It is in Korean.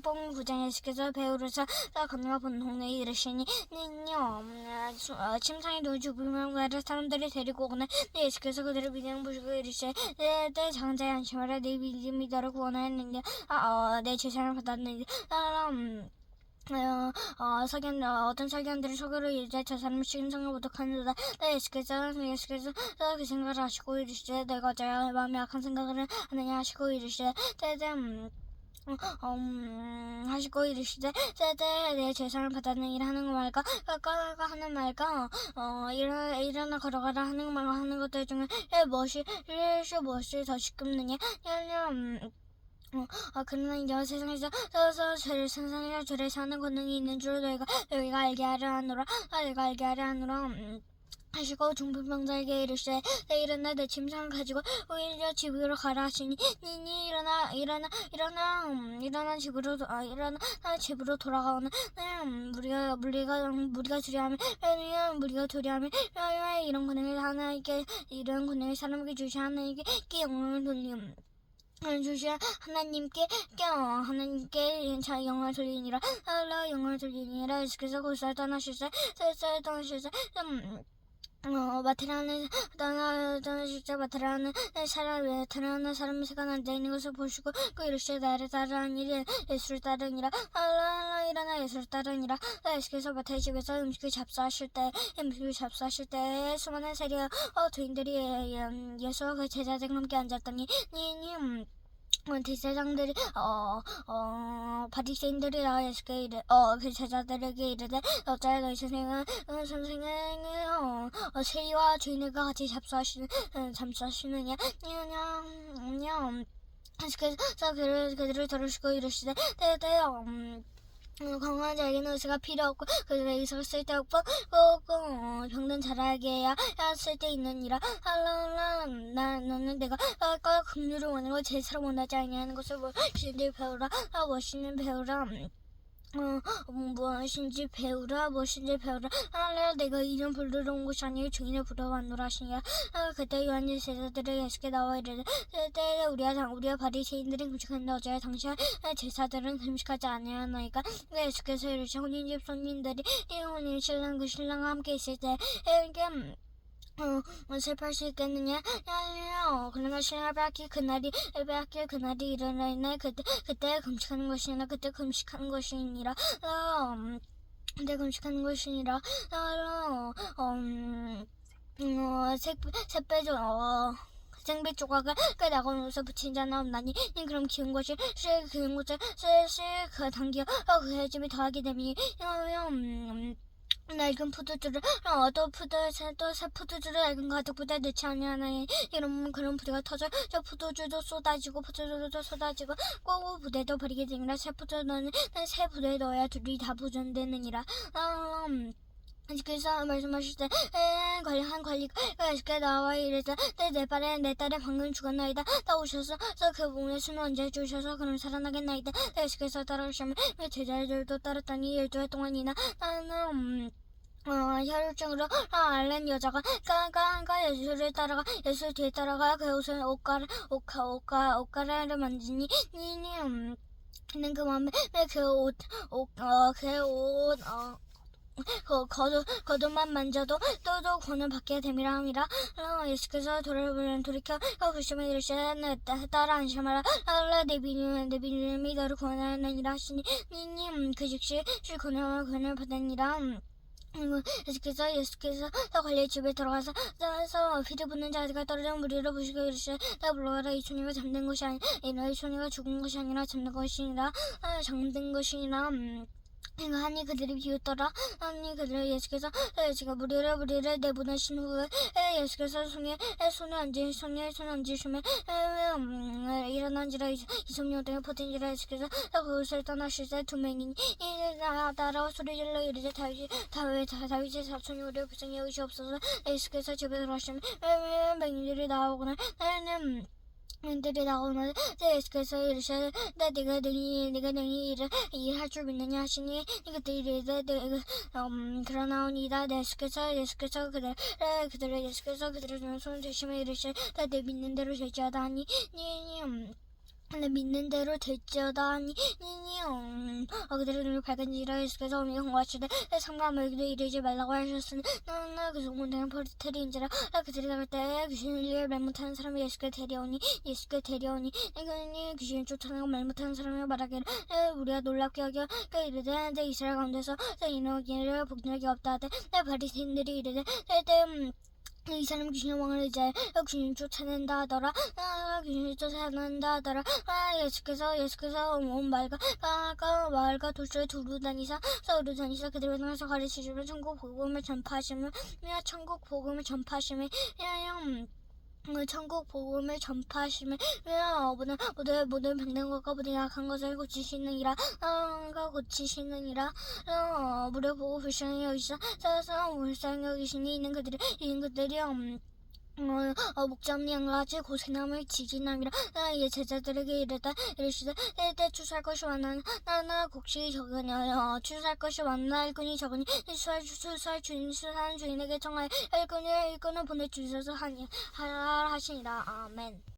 뽕 부장님께서 배우로서 건너가 본 동네에 이르시니 니요 음, 수- 어, 침상에 누워 죽으면 나를 사람들이 데리고 오거나 네 예수께서 그들을 믿음 보시고 이르시되 내내 장자의 안심하라 내 믿음이 너를 구원하였느냐 아, 어, 내 제사를 받았느냐 아, 음, 어, 어, 석연, 어, 어떤 석연들이 속으로 이제 저 사람을 심성을 모독하는도다. 네, 예수께서, 예수께서 그 생각을 하시고 이르시되, 내가 어쩌야 마음에 악한 생각을 하느냐 하시고 이르시되, 때때, 음, 하시고 이르시되 때때 내 재산을 받았느니라 하는 거 말까 까까까 하는 말까 어 일어나 일어나 걸어가라 하는 거 말까 하는 것들 중에 무엇이 일시 무엇이 더 시급느냐? 냐냐 음, 어, 아, 그러나 이제 세상에서 서서 죄를 세상에서 죄를 사는 권능이 있는 줄 너희가 너희가 알게 하려 하노라 아, 너희가 알게 하려 하노라 음, 하시고 중풍병자에게 이르시되 내 일어나 내 침상을 가지고 오히려 집으로 가라 하시니 니니 일어나 일어나 일어나 음, 일어나 집으로 도- 아 일어나 나 집으로 돌아가오는 음, 우리가 우리가 우리가 두려하면 우리가 두려하면 왜 이런 권능을 하나님께 이런 권능을 사람에게 주시 하나님께 영광을 돌림 주신 하나님께 껴 하나님께 자 영을 돌리니라. 알라 영을 돌리니라. 예수께서 곧살 떠나실세 쌀쌀 떠나실세 음 어, 마테라는 떠나 떠나실자 마테라는 사람 마테라는 사람이 앉아 있는 것을 보시고 그 이르시되 나를 따르는 일이 예수를 따르니라 알라 일어나 예수를 따르니라 예수께서 마태의 집에서 음식을 잡수하실 때 음식을 잡수하실 때 수많은 세리와 어, 죄인들이 예, 예수와 그 제자들과 함께 앉았더니 니니 음, 어, 어어 바리새인들이 나 예수께 이르 어그 제자들에게 이르되 어찌하여 너희 선생은 어, 선생은 어, 어 세리와 죄인들과 같이 잡수하시는 어, 잠수하시느냐? 그냥 그냥 예수께서 그를 그들을 들으시고 이르시되 때때 음 어, 건 강한 자에게는 의사가 필요 없고 그들의 의사가 쓸데없고 꼭 어, 병든 자라게 해야 쓸데 있느니라. 할랄라 나 너는 내가 아까 긍휼을 원하고 제사를 원하지 아니하는 것을 배우라. 아 무엇인지 배우라. 음, 어, 무엇인지 배우라 무엇인지 배우라. 할렐 내가 이름 부르러 온 것이 아니요 증인을 부르러왔노라 하시니라. 아, 그때 요한이 제자들을 예수께 나와 이르되 그때 우리가 당- 우리가 바리새인들이 금식한다 어제 당시에 제사들은 금식하지 아니하나이까? 예수께서 이르시 혼인집 손님들이 이 혼인 신랑 그 신랑과 함께 있을 때 이렇게 음, 어, 어, 슬퍼할 수 있겠느냐? 야야야, 그러나 신을 빼앗기 그날이 빼앗길 그날이 일어나있네. 그때 그때 금식하는 것이니라 그때 금식하는 것이니라. 어, 음, 그때 금식하는 것이니라. 어, 어, 음, 어, 색 색배조 어. 생배 조각을 그 나가면서 붙인 자는 없나니 니 그럼 기운 것이 실 기운 것을 실실그 당겨 어, 그의 집이 더하게 되니 어, 음, 낡은 포도주를 어, 또 포도 또새 포도주를 낡은 가득보다 넣지 아니하나니 이런 그런 부대가 터져 저 포도주도 쏟아지고 포도주도 쏟아지고 꼬고 부대도 버리게 되니라 새 포도주는 새 부대에 넣어야 둘이 다 보존되느니라 아, 음. 그래서 말씀하실 때 에, 관리 한 관리가 예수께 나와 이르되 내, 내 발에 내 딸이 방금 죽었나이다. 나 오셔서 그 몸의 수는 언제 주셔서 그럼 살아나겠나이다. 예수께서 따라오시면 그 제자들도 따랐더니 해 동안이나 나는 음, 어, 혈증으로 앓는 여자가 까까까 예수를 따라가 예수 뒤에 따라가 그 옷을 옷가를 옷가 옷가 옷가를 만지니 니니 음, 는그 마음에 그옷옷어그옷 어 그 겉옷 겉옷만 만져도 또도 권을 받게 됨이라 함이라. 어, 예수께서 돌을 돌이켜 그 부심에 이르시되 따라 안심하라. 알라 내 비밀 내 비밀이 너를 구원하느니라 하시니 니님 그 즉시 실 권을 권을 받으니라. 음. 예수께서 예수께서 더 관리의 집에 들어가서 나서 피를 붓는 자가 떨어진 무리를 보시고 이르시되 나 불러가라. 이 소녀가 잠든 것이 아니 이너 이 소녀가 죽은 것이 아니라 잠든 것이니라. 아, 잠든 것이니라 음. 이거 하니 그들이 비웃더라 하니 그들을 예수께서 예수가 무리를 무리를 내보내신 후에 에, 예수께서 손에 에, 손에 앉으 손에 손에 앉으시면 에, 음, 에, 일어난지라 이- 이성령 등에 퍼진지라 예수께서 그것을 떠나실 때 두 명이니 이제 나 따라와 소리질러 이르되 다윗이 다윗 다윗의 사촌이 우리 불쌍히 여기시옵소서 예수께서 집에 들어가시면 맹인들이 나오거나 나는 맹인들이 나오면 예수께서 이르시되 나 네가 능히 네가 능히 일을 일할 줄 믿느냐 하시니 그때 이르되 내가 음 그러나오니다 예수께서 예수께서 그들 그들을 예수께서 그들을 손을 대시며 이르시되 나 내 믿는 대로 내 될지어다 하니. 니니용 어 그들의 눈을 밝은지라 예수께서 어미 공부하시되 상담에게도 이르지 말라고 하셨으니 나나 그 소문되는 포르테리인지라 그들이 나갈 때 귀신을 위해 말 못하는 사람이 예수께 데려오니 예수께 데려오니 이그니 귀신을 쫓아내고 말 못하는 사람이 말하기를 에, 우리가 놀랍게 여겨 그 이르되 내 이스라엘 가운데서 이노기를 복력이 없다 하되 내 바리새인들이 이르되 때때 음, 이 사람 귀신의 왕을 의지하여 귀신을 쫓아낸다 하더라. 아 귀신을 쫓아낸다 하더라. 아 예수께서 예수께서 온 말과 까까 마을과 도시에 두루 다니사 서울로 다니사 그들을 통해서 가르치시며 천국 복음을 전파하시며 천국 복음을 전파하시며 야영 그 천국 복음을 전파하시며 모든 모든 모든 것과 모든 약한 것을 고치시느니라. 어, 고치시느니라. 어, 무려 보고 불쌍히 여기사 서서 불쌍히 여기시니 있는 그들이 있는 그들이 음, 어, 어, 목잡니 양같이 고생함을 지지남이라 나의 제자들에게 이르다 이르시되 때때 추수할 것이 많아 나나 곡식이 적으냐 어, 추수할 것이 많나 일꾼이 적으니 추수할 추수할 주인 추수하는 주인에게 청하여 일꾼을 일꾼을 보내 주셔서 하니 하라 하시니라. 아멘